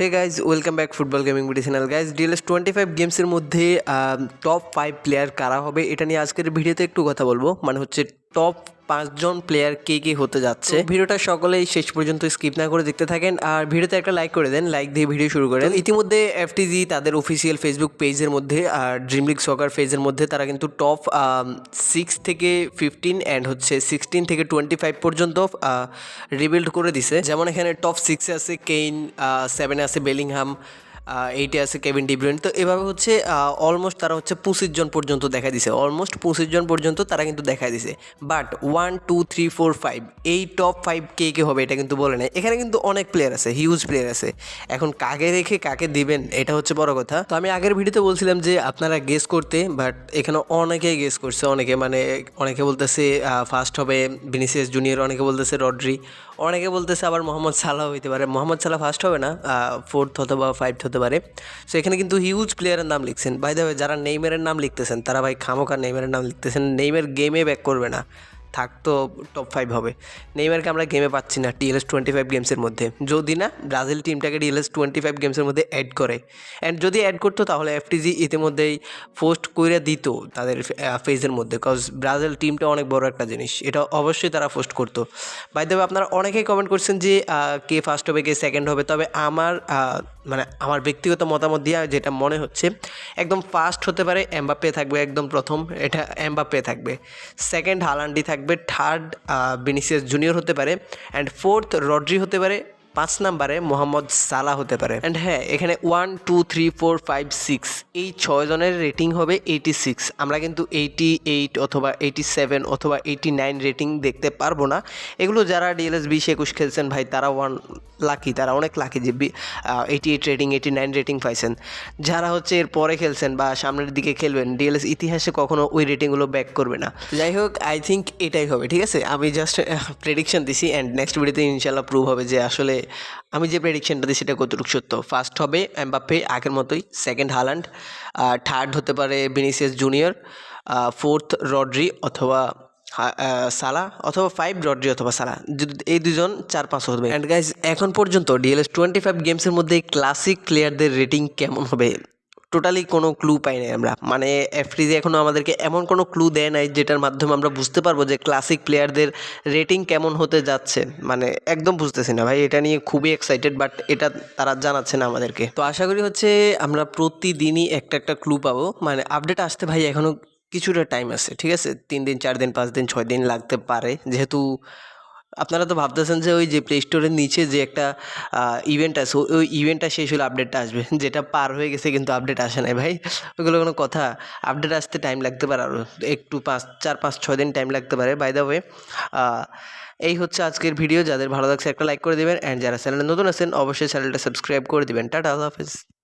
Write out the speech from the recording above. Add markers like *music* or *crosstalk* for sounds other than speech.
Hey guys welcome back football gaming medicinal guys DLS twenty five গেমসের মধ্যে top five player কারা হবে? এটা নিয়ে আজকের ভিডিওতে একটু কথা বলব। মানে হচ্ছে টপ পাঁচজন প্লেয়ার কে কে হতে যাচ্ছে। ভিডিওটা সকলেই শেষ পর্যন্ত স্কিপ না করে দেখতে থাকেন। আর ভিডিওতে একটা লাইক করে দেন লাইক দিয়ে ভিডিও শুরু করেন। ইতিমধ্যে এফটিজি তাদের অফিসিয়াল ফেসবুক পেজের মধ্যে আর ড্রিম লিগ সকার পেজের মধ্যে তারা কিন্তু টপ সিক্স থেকে ফিফটিন অ্যান্ড হচ্ছে সিক্সটিন থেকে টোয়েন্টি ফাইভ পর্যন্ত রিবিল্ড করে দিছে। যেমন এখানে টপ সিক্সে আছে কেইন সেভেনে আছে বেলিংহাম এইটে আছে কেভিন ডিব্রুইন তো এভাবে হচ্ছে অলমোস্ট তারা হচ্ছে পঁচিশ জন পর্যন্ত দেখা দিছে। অলমোস্ট পঁচিশ জন পর্যন্ত তারা কিন্তু দেখা দিছে। But one two three four five এই টপ ফাইভ কে কে হবে এটা কিন্তু বলে নেই। এখানে কিন্তু অনেক প্লেয়ার আছে হিউজ প্লেয়ার আছে। এখন কাকে রেখে কাকে দিবেন, এটা হচ্ছে বড় কথা। তো আমি আগের ভিডিওতে বলছিলাম যে আপনারা গেস করতে বাট এখানে অনেকেই গেস করছে। অনেকে মানে অনেকে বলতেছে ফার্স্ট হবে ভিনিসিয়াস জুনিয়র অনেকে বলতেছে রড্রি অনেকে বলতেছে আবার মোহাম্মদ সালাহ হইতে পারে। মোহাম্মদ সালাহ ফার্স্ট হবে না ফোর্থ অথবা ফাইভথ হতে পারে। সো এখানে কিন্তু হিউজ প্লেয়ারের নাম লিখছেন। বাই দ্য যারা নেইমারের নাম লিখতেছেন, তারা ভাই খামোকা নেইমারের নাম লিখতেছেন। নেইমের গেমে ব্যাক করবে না। থাকতো টপ ফাইভ হবে। নেইমারকে আমরা গেমে পাচ্ছি না টিএলএস টোয়েন্টি ফাইভ গেমসের মধ্যে। যদি না, ব্রাজিল টিমটাকে টিএলএস টোয়েন্টি ফাইভ গেমসের মধ্যে অ্যাড করে। অ্যান্ড যদি অ্যাড করতো, তাহলে এফটিজি ইতিমধ্যেই পোস্ট করে দিত তাদের ফেজের মধ্যে। কজ ব্রাজিল টিমটা অনেক বড় একটা জিনিস। এটা অবশ্যই তারা পোস্ট করতো। বাই দেবে আপনারা অনেকেই কমেন্ট করছেন যে কে ফার্স্ট হবে, কে সেকেন্ড হবে। তবে আমার মানে আমার ব্যক্তিগত মতামত দিয়ে যেটা মনে হচ্ছে, একদম ফার্স্ট হতে পারে এমবাপ্পে থাকবে, একদম প্রথম। এটা এমবাপ্পে থাকবে। সেকেন্ড হালান্ডি থাকবে। থার্ড বিনিসিয়াস জুনিয়র হতে পারে অ্যান্ড ফোর্থ রড্রি হতে পারে পাঁচ নাম্বারে মোহাম্মদ সালা হতে পারে। অ্যান্ড হ্যাঁ এখানে one two three four five six এই ছয় জনের রেটিং হবে এইটি সিক্স আমরা কিন্তু এইটি এইট অথবা এইটি সেভেন অথবা এইটি নাইন রেটিং দেখতে পারব না। এগুলো যারা ডিএলএস বিশ, একুশ খেলছেন ভাই, তারা ওয়ান লাকি তারা অনেক লাকি যে eighty eight rating eighty nine rating পাইছেন। যারা হচ্ছে এর পরে খেলছেন বা সামনের দিকে খেলবেন ডিএলএস ইতিহাসে কখনো ওই রেটিংগুলো ব্যাক করবে না। যাই হোক আই থিঙ্ক এটাই হবে, ঠিক আছে? আমি জাস্ট প্রেডিকশন দিছি অ্যান্ড নেক্সট ভিডিওতে ইনশাল্লাহ প্রুভ হবে যে আসলে আমি যে প্রেডিকশানটা দিই সেটা কতটুকু সত্য? ফার্স্ট হবে এমবাপ্পে আগের মতোই। সেকেন্ড হালান্ড থার্ড হতে পারে ভিনিসিয়াস জুনিয়র ফোর্থ রড্রি অথবা সালা অথবা ফাইভ রড্রি অথবা সালা এই দুজন চার পাঁচ হবে অ্যান্ড গাইজ এখন পর্যন্ত ডিএলএস টোয়েন্টি ফাইভ গেমসের মধ্যে ক্লাসিক প্লেয়ারদের রেটিং কেমন হবে? টোটালি কোনো ক্লু পাই নাই আমরা। মানে এফটিজি এখনও আমাদেরকে এমন কোনো ক্লু দেয় নাই যেটার মাধ্যমে আমরা বুঝতে পারব যে ক্লাসিক প্লেয়ারদের রেটিং কেমন হতে যাচ্ছে। মানে একদম বুঝতেছি না ভাই, এটা নিয়ে খুবই এক্সাইটেড বাট এটা তারা জানাচ্ছে না আমাদেরকে। তো আশা করি হচ্ছে আমরা প্রতিদিনই একটা একটা ক্লু পাবো। মানে আপডেট আসতে ভাই এখনও কিছুটা টাইম আছে, ঠিক আছে? তিন দিন, চার দিন, পাঁচ দিন, ছয় দিন লাগতে পারে। যেহেতু আপনারা তো ভাবতেছেন যে ওই যে প্লে স্টোরের নিচে যে একটা ইভেন্ট আছে ওই- ইভেন্টটা শেষ হলে আপডেটটা আসবে, *laughs* যেটা পার হয়ে গেছে কিন্তু আপডেট আসে নাই ভাই। ওগুলো কোনো কথা আপডেট আসতে টাইম লাগতে পারে আরও একটু পাঁচ, চার, পাঁচ, ছয় দিন টাইম লাগতে পারে বাই দ্য ওয়ে এই হচ্ছে আজকের ভিডিও যাদের ভালো লাগছে একটা লাইক করে দেবেন অ্যান্ড যারা চ্যানেলে নতুন আছেন, অবশ্যই চ্যানেলটা সাবস্ক্রাইব করে দেবেন। টাটা, আল্লাহ হাফেজ।